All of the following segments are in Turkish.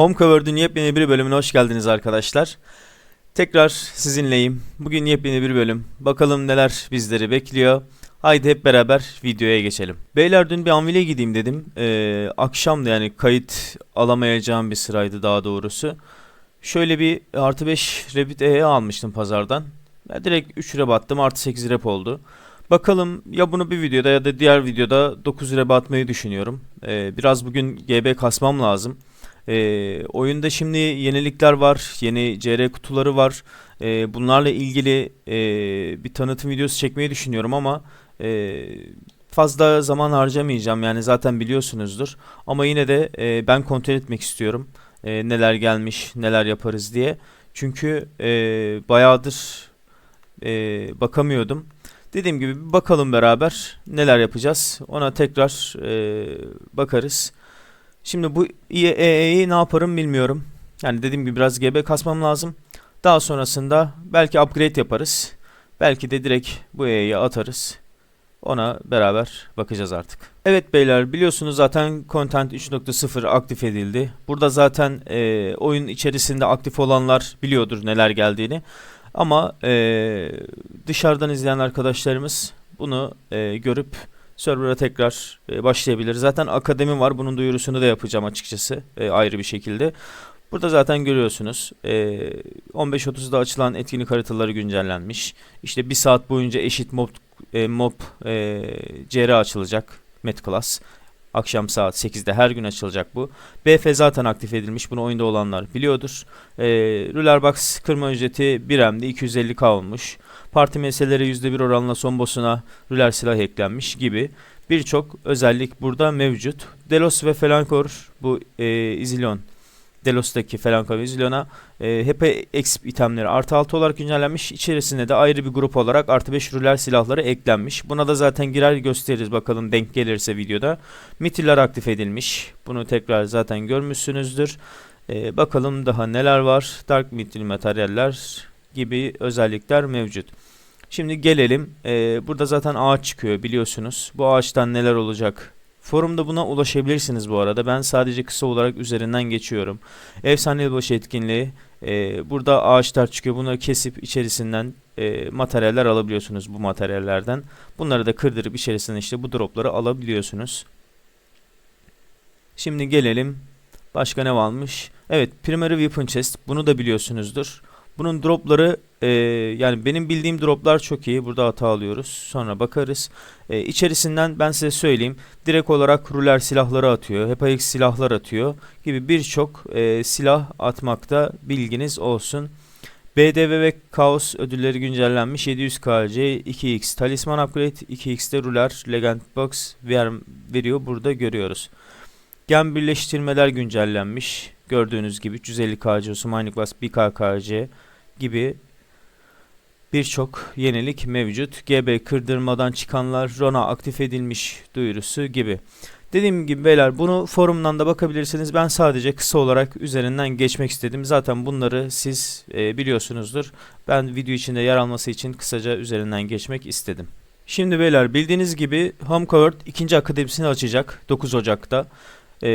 Homecover'ın yepyeni bir bölümüne hoş geldiniz arkadaşlar. Tekrar sizinleyim. Bugün yepyeni bir bölüm. Bakalım neler bizleri bekliyor. Haydi hep beraber videoya geçelim. Beyler dün bir Anvil'e gideyim dedim. Ee, akşamdı yani kayıt alamayacağım bir sıraydı daha doğrusu. Şöyle bir artı 5 Rabbit E almıştım pazardan. Ben direkt 3 rep attım artı 8 rep oldu. Bakalım ya bunu bir videoda ya da diğer videoda 9 rep atmayı düşünüyorum. Ee, biraz bugün GB kasmam lazım. Ee, oyunda şimdi yenilikler var. Yeni CR kutuları var. Ee, bunlarla ilgili e, bir tanıtım videosu çekmeyi düşünüyorum ama e, fazla zaman harcamayacağım. Yani zaten biliyorsunuzdur. Ama yine de e, ben kontrol etmek istiyorum. E, neler gelmiş, neler yaparız diye. Çünkü e, bayağıdır e, bakamıyordum. Dediğim gibi bakalım beraber neler yapacağız. Ona tekrar e, bakarız. Şimdi bu EA'yi ne yaparım bilmiyorum. Yani dediğim gibi biraz GB kasmam lazım. Daha sonrasında belki upgrade yaparız. Belki de direkt bu EA'yi atarız. Ona beraber bakacağız artık. Evet beyler biliyorsunuz zaten Content 3.0 aktif edildi. Burada zaten e, oyun içerisinde aktif olanlar biliyordur neler geldiğini. Ama e, dışarıdan izleyen arkadaşlarımız bunu e, görüp server'a tekrar e, başlayabilir. Zaten akademi var. Bunun duyurusunu da yapacağım açıkçası e, ayrı bir şekilde. Burada zaten görüyorsunuz. E, 15.30'da açılan etkinlik haritaları güncellenmiş. İşte bir saat boyunca eşit mob e, mob e, CR açılacak. Met Class. Akşam saat 8'de her gün açılacak bu. BF zaten aktif edilmiş. Bunu oyunda olanlar biliyordur. E, Ruler Box kırma ücreti 1M'de 250k olmuş. Parti meseleleri %1 oranla son boss'una Ruler silah eklenmiş gibi birçok özellik burada mevcut. Delos ve Felankor bu e, Izilon Delos'taki Felankor ve Izilon'a e, hep exp itemleri artı 6 olarak güncellenmiş. İçerisinde de ayrı bir grup olarak artı 5 Ruler silahları eklenmiş. Buna da zaten girer gösteririz bakalım denk gelirse videoda. Mitiller aktif edilmiş. Bunu tekrar zaten görmüşsünüzdür. E, bakalım daha neler var. Dark Mithril materyaller gibi özellikler mevcut. Şimdi gelelim. Ee, burada zaten ağaç çıkıyor biliyorsunuz. Bu ağaçtan neler olacak? Forumda buna ulaşabilirsiniz bu arada. Ben sadece kısa olarak üzerinden geçiyorum. Efsane yılbaşı etkinliği. Ee, burada ağaçlar çıkıyor. Bunları kesip içerisinden e, materyaller alabiliyorsunuz bu materyallerden. Bunları da kırdırıp içerisinden işte bu dropları alabiliyorsunuz. Şimdi gelelim. Başka ne varmış? Evet, Primary Weapon Chest. Bunu da biliyorsunuzdur. Bunun dropları e, yani benim bildiğim droplar çok iyi. Burada hata alıyoruz. Sonra bakarız. E, içerisinden ben size söyleyeyim. Direkt olarak ruler silahları atıyor. HEPA-X silahlar atıyor. Gibi birçok e, silah atmakta bilginiz olsun. BDV ve Kaos ödülleri güncellenmiş. 700 KC, 2x talisman upgrade, 2x'te ruler, legend box ver, veriyor. Burada görüyoruz. Gen birleştirmeler güncellenmiş. Gördüğünüz gibi 350 KC Mining Class 1K KC gibi birçok yenilik mevcut. GB kırdırmadan çıkanlar Rona aktif edilmiş duyurusu gibi. Dediğim gibi beyler bunu forumdan da bakabilirsiniz. Ben sadece kısa olarak üzerinden geçmek istedim. Zaten bunları siz e, biliyorsunuzdur. Ben video içinde yer alması için kısaca üzerinden geçmek istedim. Şimdi beyler bildiğiniz gibi HomeCovered ikinci akademisini açacak 9 Ocak'ta. E,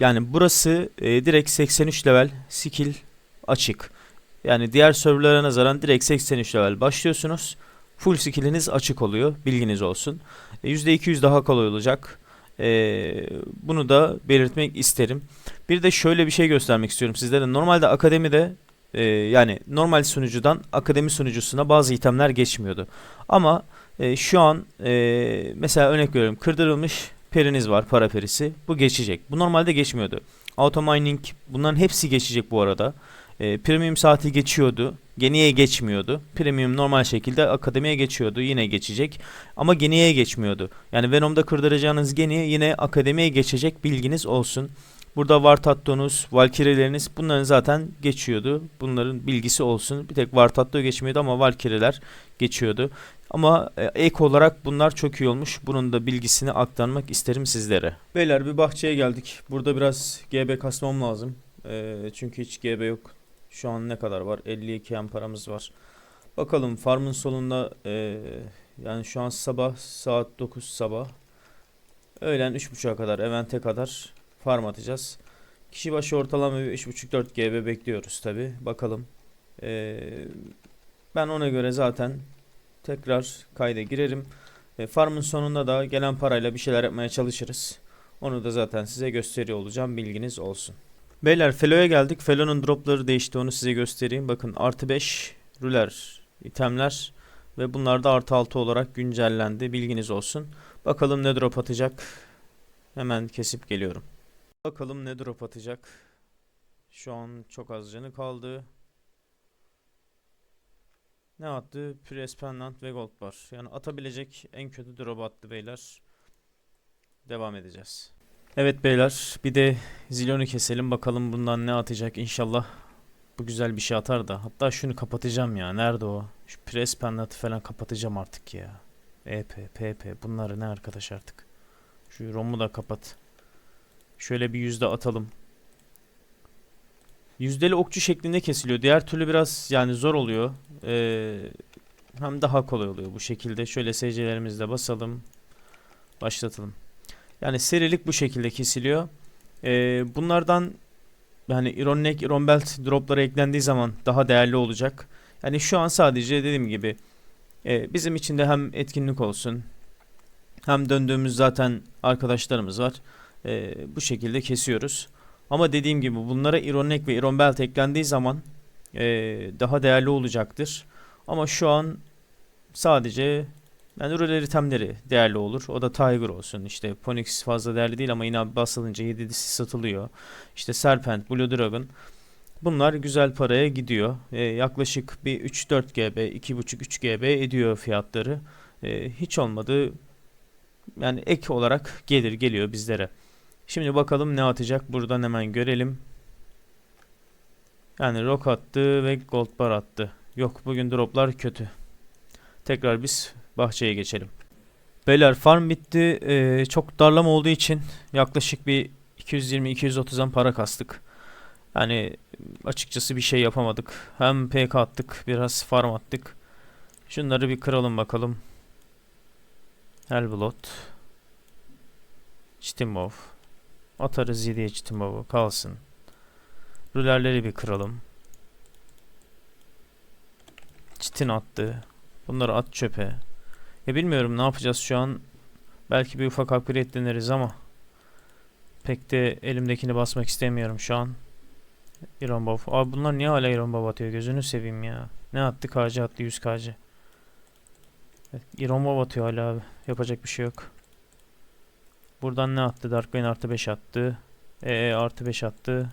yani burası e, direkt 83 level skill açık. Yani diğer serverlara nazaran direkt 83 level başlıyorsunuz. Full skill'iniz açık oluyor. Bilginiz olsun. E, %200 daha kolay olacak. E, bunu da belirtmek isterim. Bir de şöyle bir şey göstermek istiyorum sizlere. Normalde akademide e, yani normal sunucudan akademi sunucusuna bazı itemler geçmiyordu. Ama e, şu an e, mesela örnek veriyorum kırdırılmış periniz var para perisi. Bu geçecek. Bu normalde geçmiyordu. Auto mining bunların hepsi geçecek bu arada. E, premium saati geçiyordu. Geniye geçmiyordu. Premium normal şekilde akademiye geçiyordu. Yine geçecek. Ama geniye geçmiyordu. Yani Venom'da kırdıracağınız geni yine akademiye geçecek bilginiz olsun. Burada Vartatto'nuz, Valkyrie'leriniz bunların zaten geçiyordu. Bunların bilgisi olsun. Bir tek Vartatto geçmiyordu ama Valkyrie'ler geçiyordu. Ama e, ek olarak bunlar çok iyi olmuş. Bunun da bilgisini aktarmak isterim sizlere. Beyler bir bahçeye geldik. Burada biraz GB kasmam lazım. E, çünkü hiç GB yok. Şu an ne kadar var? 52 M paramız var. Bakalım farmın solunda e, yani şu an sabah saat 9 sabah. Öğlen 3.30'a kadar evente kadar farm atacağız. Kişi başı ortalama bir 3.5-4 GB bekliyoruz tabi. Bakalım. Ee, ben ona göre zaten tekrar kayda girerim. E, farmın sonunda da gelen parayla bir şeyler yapmaya çalışırız. Onu da zaten size gösteriyor olacağım. Bilginiz olsun. Beyler Felo'ya geldik. Felo'nun dropları değişti. Onu size göstereyim. Bakın artı 5 ruler itemler ve bunlar da artı 6 olarak güncellendi. Bilginiz olsun. Bakalım ne drop atacak. Hemen kesip geliyorum. Bakalım ne drop atacak. Şu an çok az canı kaldı. Ne attı? Press Pendant ve Gold Bar. Yani atabilecek en kötü drop attı beyler. Devam edeceğiz. Evet beyler bir de Zilion'u keselim bakalım bundan ne atacak inşallah bu güzel bir şey atar da. Hatta şunu kapatacağım ya. Nerede o? Şu Press Pendant'ı falan kapatacağım artık ya. EP, PP bunları ne arkadaş artık. Şu ROM'u da kapat. Şöyle bir yüzde atalım. Yüzdeli okçu şeklinde kesiliyor. Diğer türlü biraz yani zor oluyor. Ee, hem daha kolay oluyor bu şekilde. Şöyle SC'lerimizi de basalım. Başlatalım. Yani serilik bu şekilde kesiliyor. Ee, bunlardan yani Iron Neck, Iron Belt dropları eklendiği zaman daha değerli olacak. Yani şu an sadece dediğim gibi e, bizim için de hem etkinlik olsun hem döndüğümüz zaten arkadaşlarımız var. E, bu şekilde kesiyoruz. Ama dediğim gibi bunlara Iron Neck ve Iron Belt eklendiği zaman e, daha değerli olacaktır. Ama şu an sadece yani ruler itemleri değerli olur. O da Tiger olsun. İşte Phoenix fazla değerli değil ama yine basılınca 7'si satılıyor. İşte Serpent, Blue Dragon. Bunlar güzel paraya gidiyor. E, yaklaşık bir 3-4 GB, 2.5-3 GB ediyor fiyatları. E, hiç olmadı yani ek olarak gelir geliyor bizlere. Şimdi bakalım ne atacak. Buradan hemen görelim. Yani rock attı ve gold bar attı. Yok bugün droplar kötü. Tekrar biz bahçeye geçelim. Beyler farm bitti. Ee, çok darlama olduğu için yaklaşık bir 220-230'dan para kastık. Yani açıkçası bir şey yapamadık. Hem PK attık, biraz farm attık. Şunları bir kıralım bakalım. Helblot. Stimov. Atarız 7'ye Stimov'u kalsın. Rülerleri bir kıralım. Çitin attı. Bunları at çöpe. Ya bilmiyorum ne yapacağız şu an. Belki bir ufak upgrade deneriz ama pek de elimdekini basmak istemiyorum şu an. İron Bob. Abi bunlar niye hala İron Bob atıyor? Gözünü seveyim ya. Ne attı? KC attı 100 KC. Evet, İron Bob atıyor hala abi. Yapacak bir şey yok. Buradan ne attı? Darkwing artı 5 attı. EE artı 5 attı.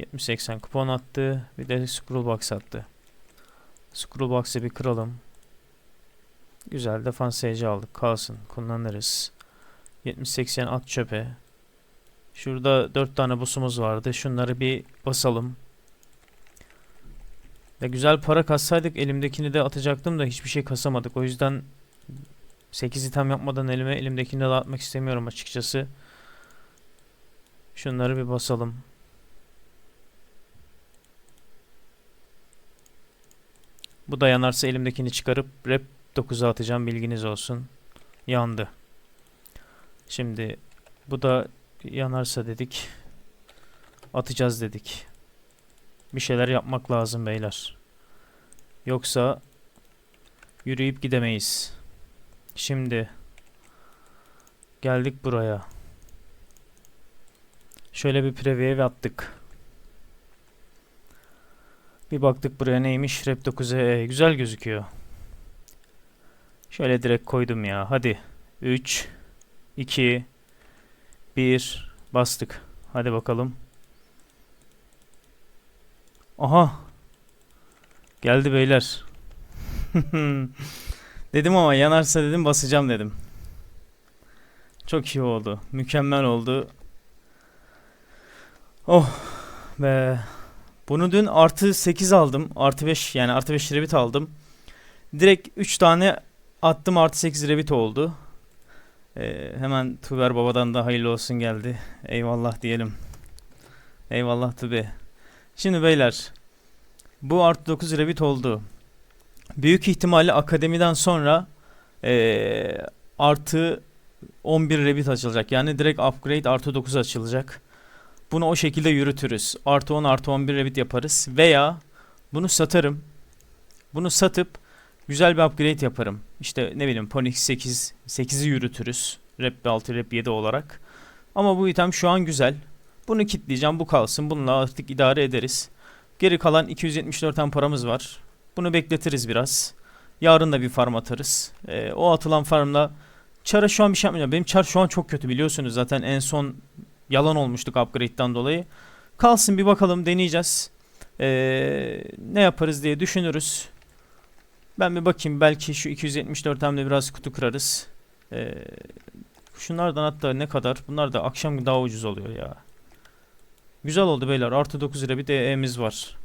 70-80 kupon attı. Bir de Scrollbox attı. Scrollbox'ı bir kıralım. Güzel defans SC aldık. Kalsın. Kullanırız. 70-80 at çöpe. Şurada 4 tane boss'umuz vardı. Şunları bir basalım. Ve güzel para kassaydık elimdekini de atacaktım da hiçbir şey kasamadık. O yüzden 8 item yapmadan elime elimdekini de dağıtmak istemiyorum açıkçası. Şunları bir basalım. Bu da yanarsa elimdekini çıkarıp rep 9'a atacağım bilginiz olsun. Yandı. Şimdi bu da yanarsa dedik. Atacağız dedik. Bir şeyler yapmak lazım beyler. Yoksa yürüyüp gidemeyiz. Şimdi geldik buraya. Şöyle bir preview attık. Bir baktık buraya neymiş? Rep 9'e güzel gözüküyor. Şöyle direkt koydum ya. Hadi. 3 2 1 bastık. Hadi bakalım. Aha. Geldi beyler. dedim ama yanarsa dedim basacağım dedim. Çok iyi oldu. Mükemmel oldu. Oh be. Bunu dün artı 8 aldım. Artı 5 yani artı 5 revit aldım. Direkt 3 tane attım artı 8 revit oldu. Ee, hemen Tuber babadan da hayırlı olsun geldi. Eyvallah diyelim. Eyvallah Tube. Şimdi beyler. Bu artı 9 revit oldu. Büyük ihtimalle akademiden sonra ee, artı 11 revit açılacak. Yani direkt upgrade artı 9 açılacak. Bunu o şekilde yürütürüz. Artı 10 artı 11 revit yaparız. Veya bunu satarım. Bunu satıp güzel bir upgrade yaparım. İşte ne bileyim Ponix 8 8'i yürütürüz. Rep 6 rep 7 olarak. Ama bu item şu an güzel. Bunu kitleyeceğim. Bu kalsın. Bununla artık idare ederiz. Geri kalan 274 tane paramız var. Bunu bekletiriz biraz. Yarın da bir farm atarız. Ee, o atılan farmla Char'a şu an bir şey yapmayacağım. Benim Char şu an çok kötü biliyorsunuz. Zaten en son yalan olmuştuk upgrade'den dolayı. Kalsın bir bakalım deneyeceğiz. Ee, ne yaparız diye düşünürüz. Ben bir bakayım belki şu 274 hamle biraz kutu kırarız. Ee, şunlardan hatta ne kadar? Bunlar da akşam daha ucuz oluyor ya. Güzel oldu beyler. Artı 9 lira bir DE'miz var.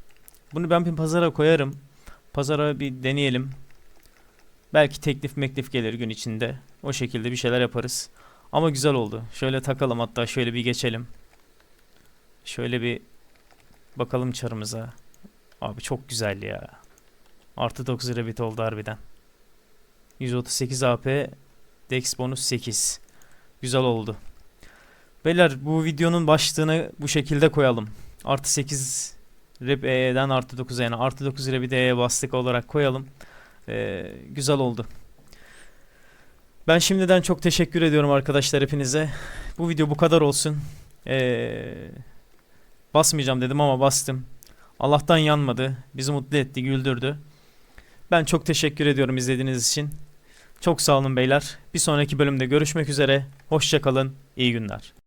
Bunu ben bir pazara koyarım. Pazara bir deneyelim. Belki teklif meklif gelir gün içinde. O şekilde bir şeyler yaparız. Ama güzel oldu. Şöyle takalım hatta şöyle bir geçelim. Şöyle bir bakalım çarımıza. Abi çok güzel ya. Artı 9 lira bit oldu harbiden. 138 AP Dex bonus 8. Güzel oldu. Beyler bu videonun başlığını bu şekilde koyalım. Artı 8 rep E'den artı 9 yani artı 9 lira bir de E'ye bastık olarak koyalım. Ee, güzel oldu. Ben şimdiden çok teşekkür ediyorum arkadaşlar hepinize. Bu video bu kadar olsun. Ee, basmayacağım dedim ama bastım. Allah'tan yanmadı. Bizi mutlu etti, güldürdü. Ben çok teşekkür ediyorum izlediğiniz için. Çok sağ olun beyler. Bir sonraki bölümde görüşmek üzere. Hoşçakalın. İyi günler.